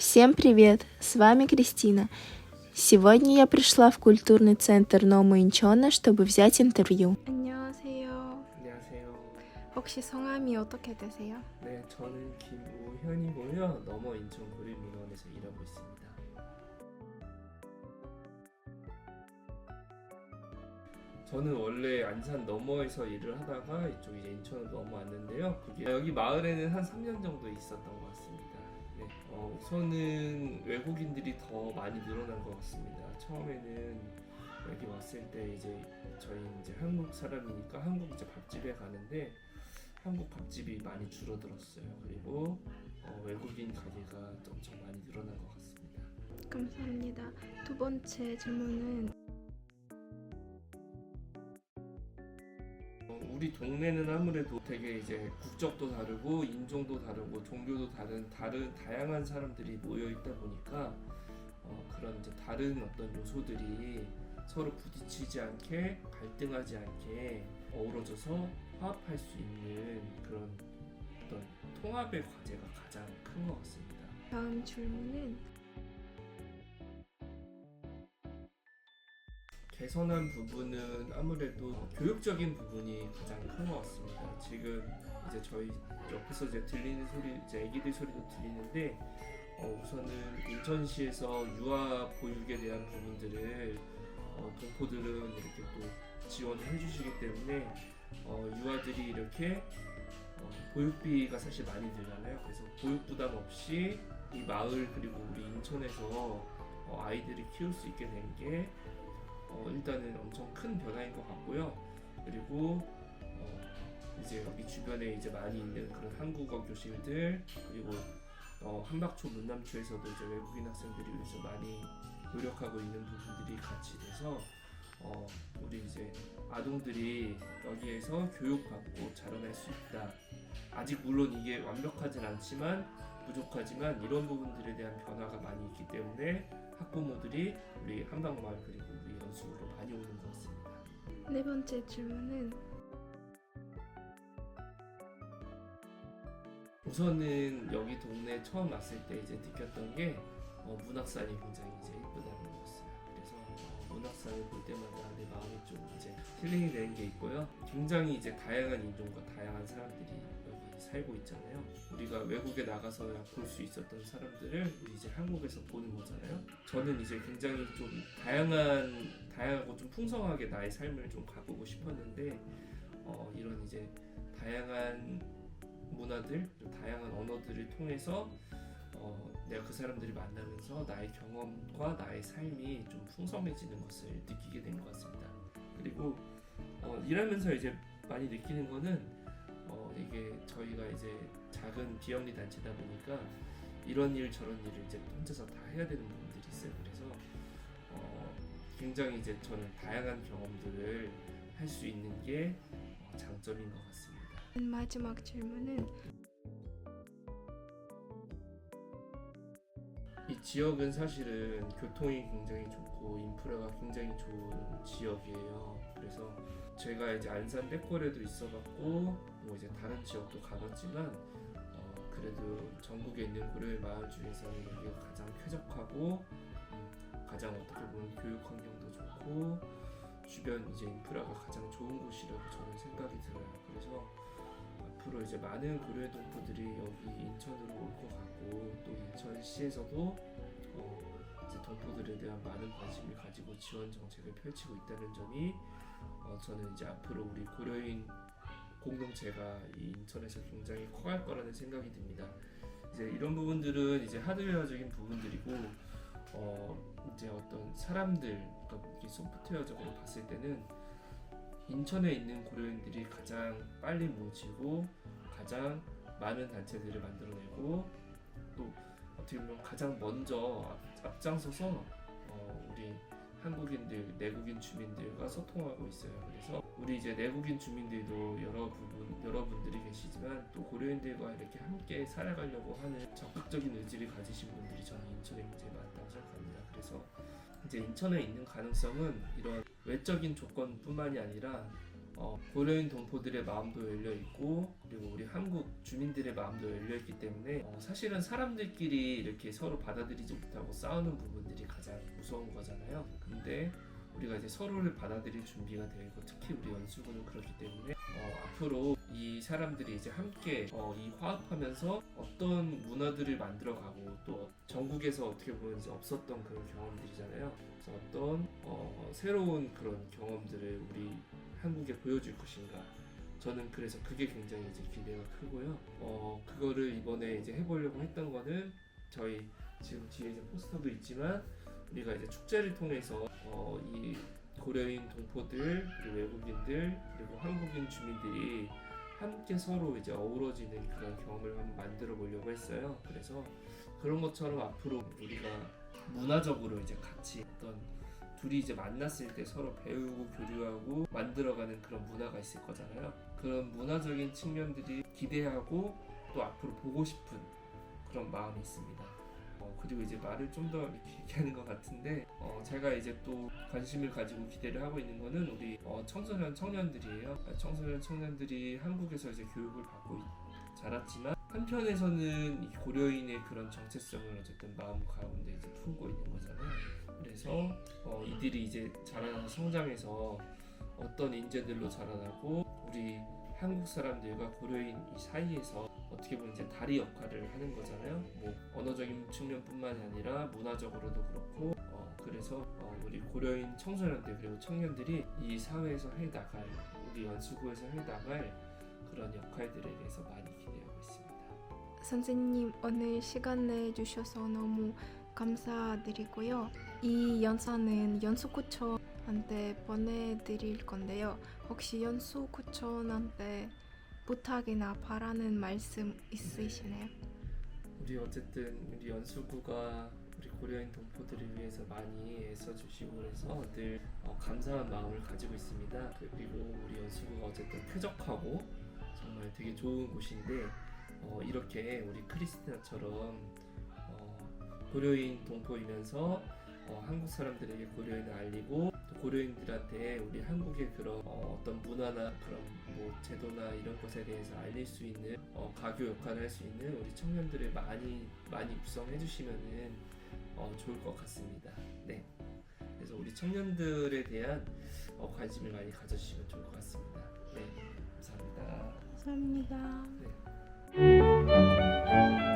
Всем привет! С вами Кристина. Сегодня я пришла в культурный центр Ному Инчона, чтобы взять интервью. 안녕하세요. 안녕하세요. 혹시 성함이 어떻게 되세요? 네, 저는 김우현이고요. 넘어 인천 구립민원에서 일하고 있습니다. 저는 원래 안산 너머에서 일을 하다가 이쪽 이제 인천으로 넘어왔는데요. 그게 여기 마을에는 한 3년 정도 있었던 것 같습니다. 네, 어, 우선은 외국인들이 더 많이 늘어난 것 같습니다. 처음에는 여기 왔을 때 이제 저희 이제 한국 사람이니까 한국 이제 밥집에 가는데 한국 밥집이 많이 줄어들었어요. 그리고 어, 외국인 가게가 엄청 많이 늘어난 것 같습니다. 감사합니다. 두 번째 질문은 우리 동네는 아무래도 되게 이제 국적도 다르고 인종도 다르고 종교도 다른 다른 다양한 사람들이 모여 있다 보니까 어, 그런 이제 다른 어떤 요소들이 서로 부딪히지 않게 갈등하지 않게 어우러져서 화합할 수 있는 그런 어떤 통합의 과제가 가장 큰 것 같습니다. 다음 질문은 개선한 부분은 아무래도 교육적인 부분이 가장 큰 것 같습니다. 지금 이제 저희 옆에서 이제 들리는 소리, 이제 애기들 소리도 들리는데 어, 우선은 인천시에서 유아 보육에 대한 부분들을 어, 동포들은 이렇게 또 지원을 해주시기 때문에 어, 유아들이 이렇게 어, 보육비가 사실 많이 들잖아요. 그래서 보육 부담 없이 이 마을 그리고 우리 인천에서 어, 아이들을 키울 수 있게 된게 어, 일단은 엄청 큰 변화인 것 같고요. 그리고 어, 이제 여기 주변에 이제 많이 있는 그런 한국어 교실들 그리고 어, 한박초 문남초에서도 이제 외국인 학생들을 위해서 많이 노력하고 있는 부분들이 같이 돼서 어, 우리 이제 아동들이 여기에서 교육받고 자라날 수 있다. 아직 물론 이게 완벽하진 않지만 부족하지만 이런 부분들에 대한 변화가 많이 있기 때문에 학부모들이 우리 한방마을 그리고 연수로 많이 오는 것 같습니다. 네 번째 질문은 우선은 여기 동네 처음 왔을 때 이제 느꼈던 게 어, 문학산이 굉장히 이제 예쁘다 문학산을 볼 때마다 내 마음이 좀 이제 힐링이 되는 게 있고요. 굉장히 이제 다양한 인종과 다양한 사람들이 여기 살고 있잖아요. 우리가 외국에 나가서야 볼 수 있었던 사람들을 이제 한국에서 보는 거잖아요. 저는 이제 굉장히 좀 다양한 다양하고 좀 풍성하게 나의 삶을 좀 가보고 싶었는데 어, 이런 이제 다양한 문화들, 다양한 언어들을 통해서 어, 내가 그 사람들을 만나면서 나의 경험과 나의 삶이 좀 풍성해지는 것을 느끼게 된 것 같습니다. 그리고 어, 일하면서 이제 많이 느끼는 거는 어, 이게 저희가 이제 작은 비영리 단체다 보니까 이런 일 저런 일을 이제 혼자서 다 해야 되는 부분들이 있어요. 그래서 어, 굉장히 이제 저는 다양한 경험들을 할 수 있는 게 어, 장점인 것 같습니다. 마지막 질문은 이 지역은 사실은 교통이 굉장히 좋고 인프라가 굉장히 좋은 지역이에요. 그래서 제가 이제 안산 백골에도 있어봤고 뭐 이제 다른 지역도 가봤지만 어, 그래도 전국에 있는 고려의 마을 중에서는 여기가 가장 쾌적하고 음, 가장 어떻게 보면 교육 환경도 좋고 주변 이제 인프라가 가장 좋은 곳이라고 저는 생각이 들어요. 그래서 앞으로 이제 많은 고려의 동포들이 여기 인천으로 올 것 같고 또 인천시에서도 어, 이제 동포들에 대한 많은 관심을 가지고 지원 정책을 펼치고 있다는 점이 어, 저는 이제 앞으로 우리 고려인 공동체가 이 인천에서 굉장히 커갈 거라는 생각이 듭니다. 이제 이런 부분들은 이제 하드웨어적인 부분들이고 어, 이제 어떤 사람들, 그러니까 소프트웨어적으로 봤을 때는 인천에 있는 고려인들이 가장 빨리 모이고 가장 많은 단체들을 만들어내고 또 어떻게 보면 가장 먼저 앞, 앞장서서 어, 우리 한국인들, 내국인 주민들과 소통하고 있어요. 그래서 우리 이제 내국인 주민들도 여러 부분 여러분들이 계시지만 또 고려인들과 이렇게 함께 살아가려고 하는 적극적인 의지를 가지신 분들이 저는 인천에 굉장히 많다고 생각합니다. 그래서 이제 인천에 있는 가능성은 이런 외적인 조건뿐만이 아니라 어, 고려인 동포들의 마음도 열려 있고 그리고 우리 한국 주민들의 마음도 열려 있기 때문에 어, 사실은 사람들끼리 이렇게 서로 받아들이지 못하고 싸우는 부분들이 가장 무서운 거잖아요. 근데 우리가 이제 서로를 받아들일 준비가 되어 있고 특히 우리 연수군은 그렇기 때문에 어, 앞으로 이 사람들이 이제 함께 어, 이 화합하면서 어떤 문화들을 만들어가고 또 전국에서 어떻게 보면 이제 없었던 그런 경험들이잖아요. 그래서 어떤 어, 새로운 그런 경험들을 우리 한국에 보여줄 것인가. 저는 그래서 그게 굉장히 이제 기대가 크고요. 어, 그거를 이번에 이제 해보려고 했던 거는 저희 지금 뒤에 이제 포스터도 있지만 우리가 이제 축제를 통해서 어, 이 고려인 동포들 그리고 외국인들 그리고 한국인 주민들이 함께 서로 이제 어우러지는 그런 경험을 한번 만들어 보려고 했어요. 그래서 그런 것처럼 앞으로 우리가 문화적으로 이제 같이 어떤 둘이 이제 만났을 때 서로 배우고 교류하고 만들어가는 그런 문화가 있을 거잖아요. 그런 문화적인 측면들이 기대하고 또 앞으로 보고 싶은 그런 마음이 있습니다. 어, 그리고 이제 말을 좀 더 이렇게 얘기하는 것 같은데 어, 제가 이제 또 관심을 가지고 기대를 하고 있는 거는 우리 어, 청소년 청년들이에요. 청소년 청년들이 한국에서 이제 교육을 받고 있- 자랐지만 한편에서는 이 고려인의 그런 정체성을 어쨌든 마음 가운데 이제 품고 있는 거잖아요. 그래서 어, 이들이 이제 자라나서 성장해서 어떤 인재들로 자라나고 우리 한국 사람들과 고려인 이 사이에서 어떻게 보면 이제 다리 역할을 하는 거잖아요. 뭐 언어적인 측면뿐만이 아니라 문화적으로도 그렇고 어, 그래서 어, 우리 고려인 청소년들 그리고 청년들이 이 사회에서 해 나갈 우리 연수구에서 해 나갈 그런 역할들에 대해서 많이 기대하고 있습니다. 선생님 오늘 시간 내주셔서 너무 감사드리고요. 이 영상은 연수구청한테 보내드릴 건데요. 혹시 연수구청한테 부탁이나 바라는 말씀 있으시나요? 우리 어쨌든 우리 연수구가 우리 고려인 동포들을 위해서 많이 애써주시고 그래서 늘 어, 감사한 마음을 가지고 있습니다. 그리고 우리 연수구가 어쨌든 쾌적하고 정말 되게 좋은 곳인데 어, 이렇게 우리 크리스티나처럼 어, 고려인 동포이면서 어, 한국 사람들에게 고려인을 알리고 또 고려인들한테 우리 한국의 그런 어, 떤 문화나 그런 뭐 제도나 이런 것에 대해서 알릴 수 있는 어, 가교 역할을 할 수 있는 우리 청년들을 많이 많이 구성해 주시면은 어, 좋을 것 같습니다. 네. 그래서 우리 청년들에 대한 어, 관심을 많이 가져주시면 좋을 것 같습니다. 네, 감사합니다. 감사합니다. 네.